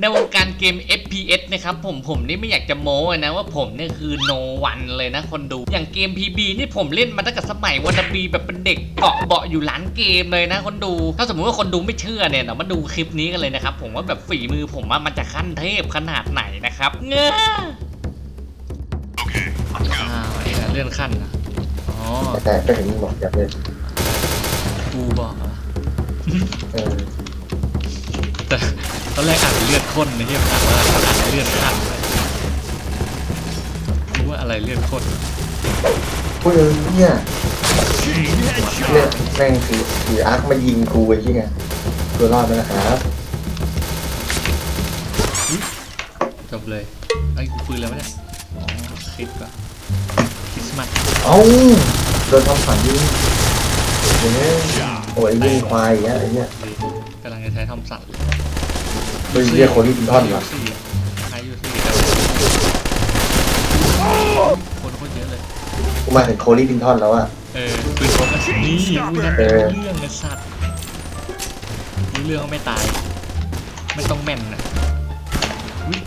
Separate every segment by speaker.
Speaker 1: ในวงการเกม FPS นะครับผมผมนี่ไม่อยากจะโม้เลยนะว่าผมเนี่ยคือโนวันเลยนะคนดู อย่างเกม PB นี่ผมเล่นมาตั้งแต่สมัยวันบีแบบเป็นเด็กเกาะเบาะอยู่ร้านเกมเลยนะคนดู ถ้าสมมติว่าคนดูไม่เชื่อเนี่ยเดี๋ยวมาดูคลิปนี้กันเลยนะครับผมว่าแบบฝีมือผมว่ามันจะขั้นเทพขนาดไหนนะครับเงื้ออ้าวไอ้เลื่อนขั้นนะอ๋อ
Speaker 2: แต่ก็เห็นมึงบอกอยากเล่น
Speaker 1: กูบอกเหรอ
Speaker 2: เออ
Speaker 1: แต่ ตอนแรกอ่านเลือดข้นนะที่อ่านว่าอ่านเลือดขั้นเลยรู้ว่าอะไรเลือดข้น
Speaker 2: พูดเออเนี่ยเนี่ยแม่งถือถืออาร์คมายิงกูไอ้ที่ไงตัวรอดแล้วนะครับ
Speaker 1: จบเลยไอ้ยกูปืนแล้วเนี่ยอ๋อคลิปก่อนคริสต์มาส
Speaker 2: เอ้าโดนทำฝันยิงเฮ้ยโอ้ยยิงควายอย่างเงี้ยไอ้เนี่ย
Speaker 1: กำลังจะใช้ทอมสั น
Speaker 2: มึงเรียกคนที่เป็นท่อนวะ
Speaker 1: สี่ใช้อยู่สี่คนโคตรเยอะเลย
Speaker 2: กูมาถึงโคลี่พินทอนแล้วอะ
Speaker 1: เออปืนพกก็นี่อุ้ยนั่น
Speaker 2: เอ
Speaker 1: เป็น
Speaker 2: อ
Speaker 1: เรื่องไอ้สัตว์รู้เรื่องก็ไม่ตาย ไม่ต้องแม่นนะอุ้ย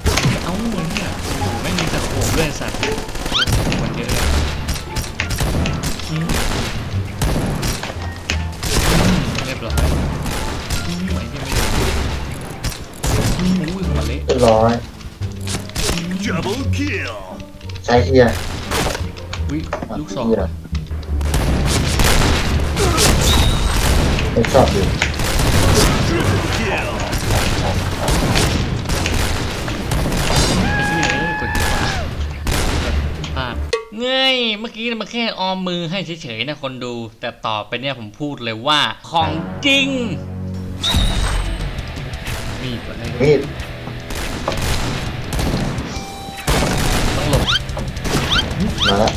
Speaker 1: เอ้าเนี่ยโอ้โหไม่มีตะโขบด้วยไอ้สัตว์คนเยอะเลย รียบร้อย
Speaker 3: Double kill.
Speaker 2: ใช้เฮีย
Speaker 1: อุ้ยลูกสอง
Speaker 2: เฮียไม่ชอบอยู่
Speaker 3: Triple kill.
Speaker 1: ไอ้ที่เอ้ยกดขวาพลาดเงยเมื่อกี้มันแค่ออมมือให้เฉยๆนะคนดู แต่ต่อไปเนี่ยผมพูดเลยว่าของจริง มีดอะไร
Speaker 2: มีด
Speaker 1: ต้อง
Speaker 2: มาละ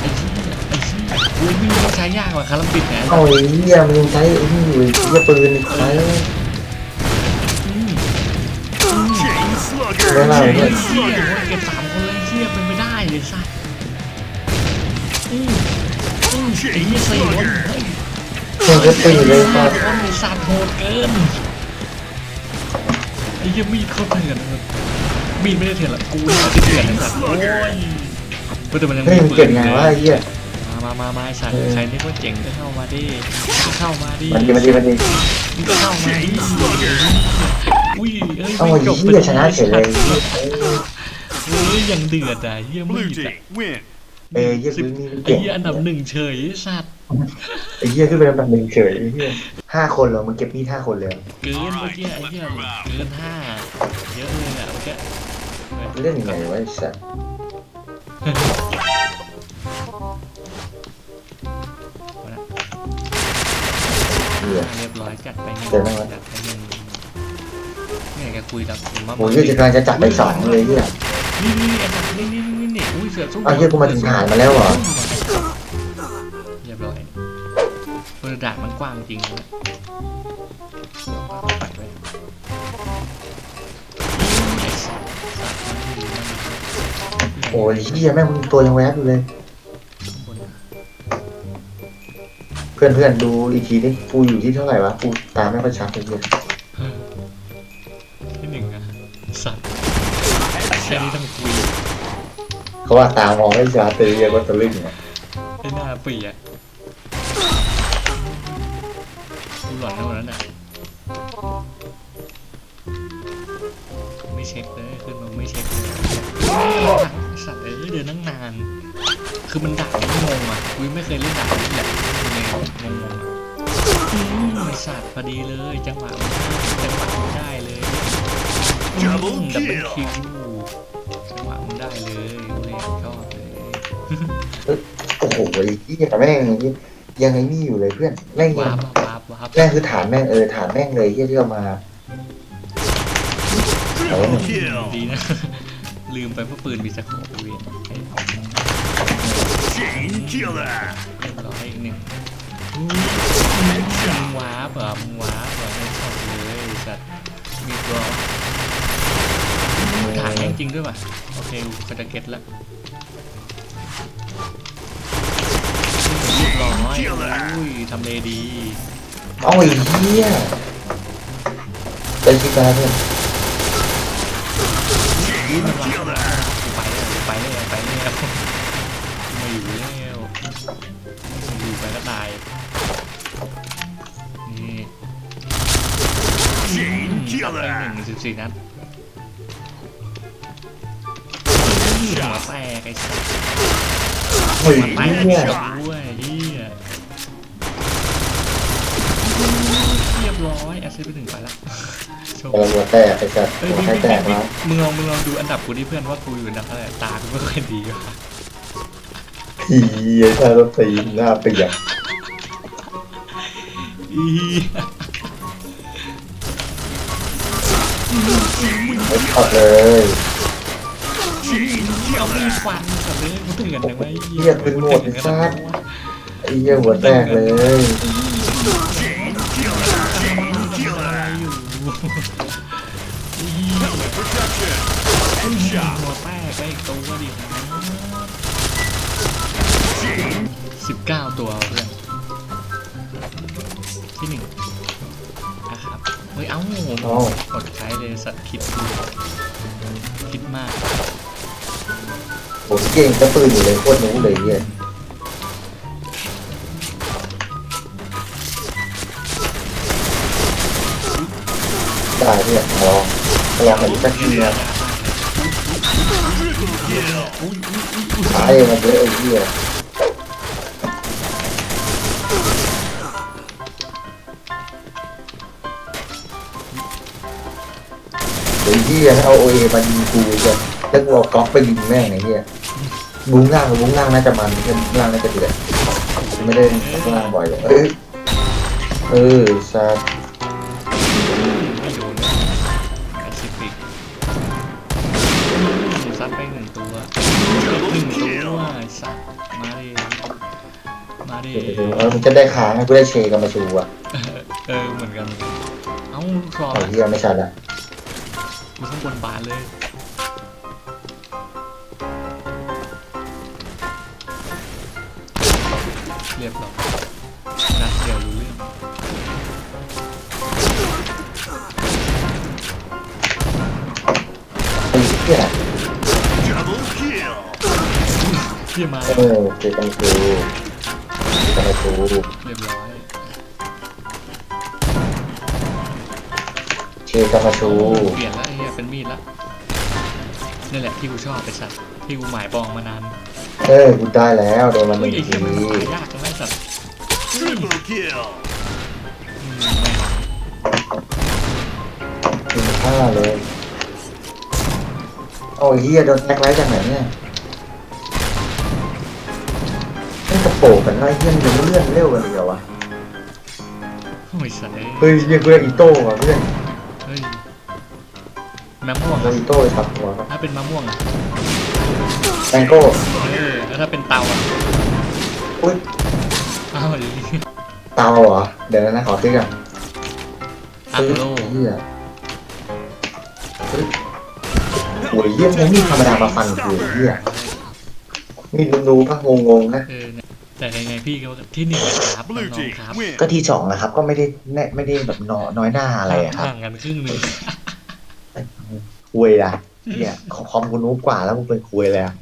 Speaker 1: ไอ้ที่ไอ้ที่อุ้ยมีดใช้ยากกว่าคารัมบิดนะ
Speaker 2: เอ้าไอ้เฮียมึงยังใช้ไอ้นี่อยู่เฮียปืนใช้
Speaker 1: อืม
Speaker 3: Chain
Speaker 2: ไม่
Speaker 3: slugger.
Speaker 2: เล่า
Speaker 1: ไอ้
Speaker 2: เนี่ย
Speaker 1: เหี้ยเก็บสามคนเลยเหี้ยเป็นไม่ได้เลยสัตว์อืมอืมไอ้เหี้ยสี่คนเฮ้ย
Speaker 2: มึงก็ตีเลยค
Speaker 1: สั
Speaker 2: รั
Speaker 1: ต
Speaker 2: บ
Speaker 1: คนมีสัตว์โหดเกินไอ้เหี้ยมีดโคตรเถื่อนเลยมีดไม่ได้เถื่อนหรอกกูจะเถื่อนไอ้สัตว์โอ้ย เพื่อแต่มันยัง
Speaker 2: เฮ้ยมึง
Speaker 1: ปื
Speaker 2: เก็บ
Speaker 1: น
Speaker 2: ไง
Speaker 1: เล
Speaker 2: วะไอ้เหี้ย
Speaker 1: มามามามาไอ้สัตว์
Speaker 2: เออ
Speaker 1: ใครนี่ก็เจ๋งก็เข้ามาดิก็เข้ามาดิ
Speaker 2: มันดีมันดีมันดี
Speaker 1: มึงก็เข้ามาดิ
Speaker 3: Chain slugger.
Speaker 1: อุ้ยเอ้ย
Speaker 2: เอ้า
Speaker 1: ไม่
Speaker 2: ไอ้
Speaker 1: จบ
Speaker 2: เหี้ยชนะเฉยเลย
Speaker 1: เฮ้ยยังเดือดอะเหี้ยมี
Speaker 3: Blue
Speaker 1: ดอะ
Speaker 3: team win.
Speaker 2: เออเหี้ย
Speaker 1: สิบ
Speaker 2: คือนี่มัน
Speaker 1: ไอ้
Speaker 2: เก่ง
Speaker 1: เหี้ยอันดับหนึ่งเฉยไอ้สัตว์
Speaker 2: ไอ้เหี้ยขึ้นไปลำดับหนึ่งเฉยไอ้เหี้ยห้าคนเหรอมึงเก็บมีดห้าคนเลยเหรอ
Speaker 1: เกินเมื่อกี้ไอ้เหี้ยเกินห้าเยอะเลยอะเมื่อกี้
Speaker 2: เล่นยังไงวะไอ้สัส
Speaker 1: เอาละ
Speaker 2: เหี้ย
Speaker 1: เรียบร้อยจัดไปหนึ่ง
Speaker 2: เดี๋ยวนะ
Speaker 1: จัดไปหนึ่งเนี่ยแกคุยกับผมว่า
Speaker 2: โอ้ยเหี้ยจะกำลังจะจับไปสองเลยเหี้ย
Speaker 1: นี่นี่ไอ้สัตว์นี่นี่นี่นี่อุ้ยเสือสู้
Speaker 2: เอาเหี้ยกูมาถึงฐานมาแล้วเหรอ
Speaker 1: เรียบร้อยเปิดด่านมันกว้างจริงนะ
Speaker 2: โอ้ยเหี้ยแม่งมึงตัวยังแวบอยู่เลย
Speaker 1: ข้างบนอะ
Speaker 2: เพื่อนเพื่อนๆดูอีกทีนี่กูอยู่ที่เท่าไหร่วะกูตามไม่ค่อยชัดเลยเหี้ย
Speaker 1: ที่หนึ่งอะสัตว์แค่นี้ต้องคุย
Speaker 2: เขาว่าตามองไม่ชัดเลยเหี้ยก็ตะลึงเนี่ย
Speaker 1: ไอ้หน้าเปียกดูหลอนเท่านั้นน่ะ ไม่เช็คเลยขึ้นมาไม่เช็คเลยสัตว์เอ้ยเดินนั่งนาน คือมันด่าไม่งงอะกูยังไม่เคยเล่นด่านี้แหละยังไงงงงๆอะอืมไอ้สัตว์พอดีเลยจังหวะมันได้จังหวะมันได้เลย
Speaker 3: Double
Speaker 1: ดับเบิล
Speaker 3: kill.
Speaker 1: คิวจังหวะมันได้เลยกูเลยชอบเลย
Speaker 2: โอ้โหไอ้เหี้ยแม่งยังไงนี่อยู่เลยเพื่อนแม่งยั
Speaker 1: วางบวาบวาบ
Speaker 2: แม่งคือฐานแม่งเออฐานแม่งเลยเหี้ยที่เรามา
Speaker 3: Triple kill.
Speaker 1: ดีนะ ลืมไปว่าปืนมีสโคปเวียนให้เอา
Speaker 3: Chain killer.
Speaker 1: เรียบร้อยอีกหนึ่งมึงว้าบเหรอมึงว้าบเหรอไม่ชอบเลยสัตว์มีตัวฐานแม่งจริงด้วยป่ะ โอเคกูก็จะเก็ตแล้วเรียบร้อยอุ้ยทำเลดี
Speaker 2: เอาไอ้เหี้ยไปคิดกันแล้วเพื่อน
Speaker 1: ยมันล้ไปเลยไปเลยไปเลยมาอยู่แล้วอยู่ไปก็ตายนี่เอาไปหนึ่งสิบสี่นัดหัวแตกไอ้สัสมันไม่
Speaker 2: เฉีย
Speaker 1: ด้วยเฮียเรียบร้อยแอสเซทไปหนึ่งไปแล้ว ชค
Speaker 2: กำลังหัวแตกไอ้สัตว์
Speaker 1: เอ้ย
Speaker 2: หัว
Speaker 1: พี่
Speaker 2: ใคร
Speaker 1: พี่
Speaker 2: แตก
Speaker 1: พี่
Speaker 2: มา
Speaker 1: มึงลองมึงลองดูอันดับกูที่เพื่อนว่ากูอยู่อันดับเท่าไหร่ตากูไม่ค่อยดีว่ะ
Speaker 2: ผีไอ้ชาลตีนหน้าเปียก
Speaker 1: อีเหี้ย
Speaker 2: ไอ้ขัดเลย
Speaker 1: เอามีดฟันกับเลยกูเถื่อนเลยไว้
Speaker 2: เหี้ยเป็นหมดไอ้สัตว์ไอ้เหี้ยหัวแตกเลย
Speaker 1: อะไอีเหี้ย
Speaker 3: Protection. Headshot.
Speaker 1: หัวแตกไปอีกตัวดิ
Speaker 3: Chain.
Speaker 1: สิบเก้าตัวเพื่อนที่หนึ่งนะครับ เฮ้ย เอ้า
Speaker 2: เอ้า
Speaker 1: หมดใช้เลยสัตว์คิดดูคิดมาก
Speaker 2: โหเก่งกระปืนอยู่เลยโคตรหนูเลยเหี้ย ได้เนี่ยลองลองกันสักทีนะ
Speaker 3: Kill.
Speaker 2: ตายมันเยอะไอ้เหี้ยไอ้เหี้ยเอาโอเอมายิงกูจะแล้วกูเอาก๊อกไปยิงแม่งไอ้เหี้ยบุ้งล่างบุ้งล่างน่าจะมันบุ้งล่างน่าจะเดือดไม่ได้บุ้งล่างบ่อยเลยเอ้ยเออซา
Speaker 1: ซัดไปหนึ่งตัวหนึ่งตัวไอ้สัตว์มาดิมาดิ
Speaker 2: เออมันจะได้ค้างให้กูได้เชกันมาชูอะ
Speaker 1: เออเหมือนกันเหมือนกันเอ้าลูกครอ
Speaker 2: ไอ้เหี้ยไม่ชัดอะ
Speaker 1: กูข้างบนบานเลยเรียบร้อยนัดเดียวรู้เรื่อง
Speaker 2: ไอ้เหี้ย
Speaker 1: พี่มา
Speaker 2: เออเชกันมาชูกันมาชู
Speaker 1: เรียบร้อย
Speaker 2: เชกันมาชู
Speaker 1: เปลี่ยนแล้วไอ้เฮียเป็นมีดแล้วนี่แหละที่กูชอบไปสัตว์ที่กูหมายปองมานาน
Speaker 2: เออกูได้แล้วโดนมันห
Speaker 1: เฮ้ย
Speaker 2: นึ่ง
Speaker 1: ไอ้
Speaker 2: ที
Speaker 1: เฮียมันหายากจังไอ้สัตว์
Speaker 3: Triple kill.
Speaker 1: อืมไม่
Speaker 2: ถึงห้าเลยโอ้ยเฮียโดนแท็กไลท์จากไหนเนี่ย โปงกันไอ้เฮียมันยังเลื่อนเร็วกันเลยเหรอวะ
Speaker 1: โอ้ยสัตว์
Speaker 2: เฮ้ยเรียกเพื่อนอีโต้ว่ะเพื่อน
Speaker 1: เฮ้ยมะม่วง
Speaker 2: เพื่อน
Speaker 1: อะ
Speaker 2: อีโต้ไอ้สัตว์หัวครับ
Speaker 1: ถ้าเป็นมะม่วงอะ
Speaker 2: แตงโก้
Speaker 1: เออแล้วถ้าเป็นเตาอะ
Speaker 2: อุ้ย
Speaker 1: อ้าวไอ้
Speaker 2: เตาเหรอเดี๋ยวนะขอซื้อก่อน
Speaker 1: อัพโล
Speaker 2: เฮียเฮ้ยโอ้ยเฮียมันนี่ธรรมดามาฟันกูเฮียมีนูๆปะงงๆนะ
Speaker 1: เออเนี่ย แต่ยังไงพี่ก็ที่หนึ่งนะครับน้
Speaker 3: Blue
Speaker 1: อง
Speaker 3: team
Speaker 1: ๆครับ
Speaker 3: win.
Speaker 2: ก็ที่สองนะครับ ก็ไม่ได้แน่ไม่ได้แบบน้อยน้อยหน้าอะไรอะครับ
Speaker 1: ห่างกันครึ่งหนึ่ง
Speaker 2: คุยอะเนี่ยคอมกูนูบกว่าแล้วมึงเป็นคุยเลยอะ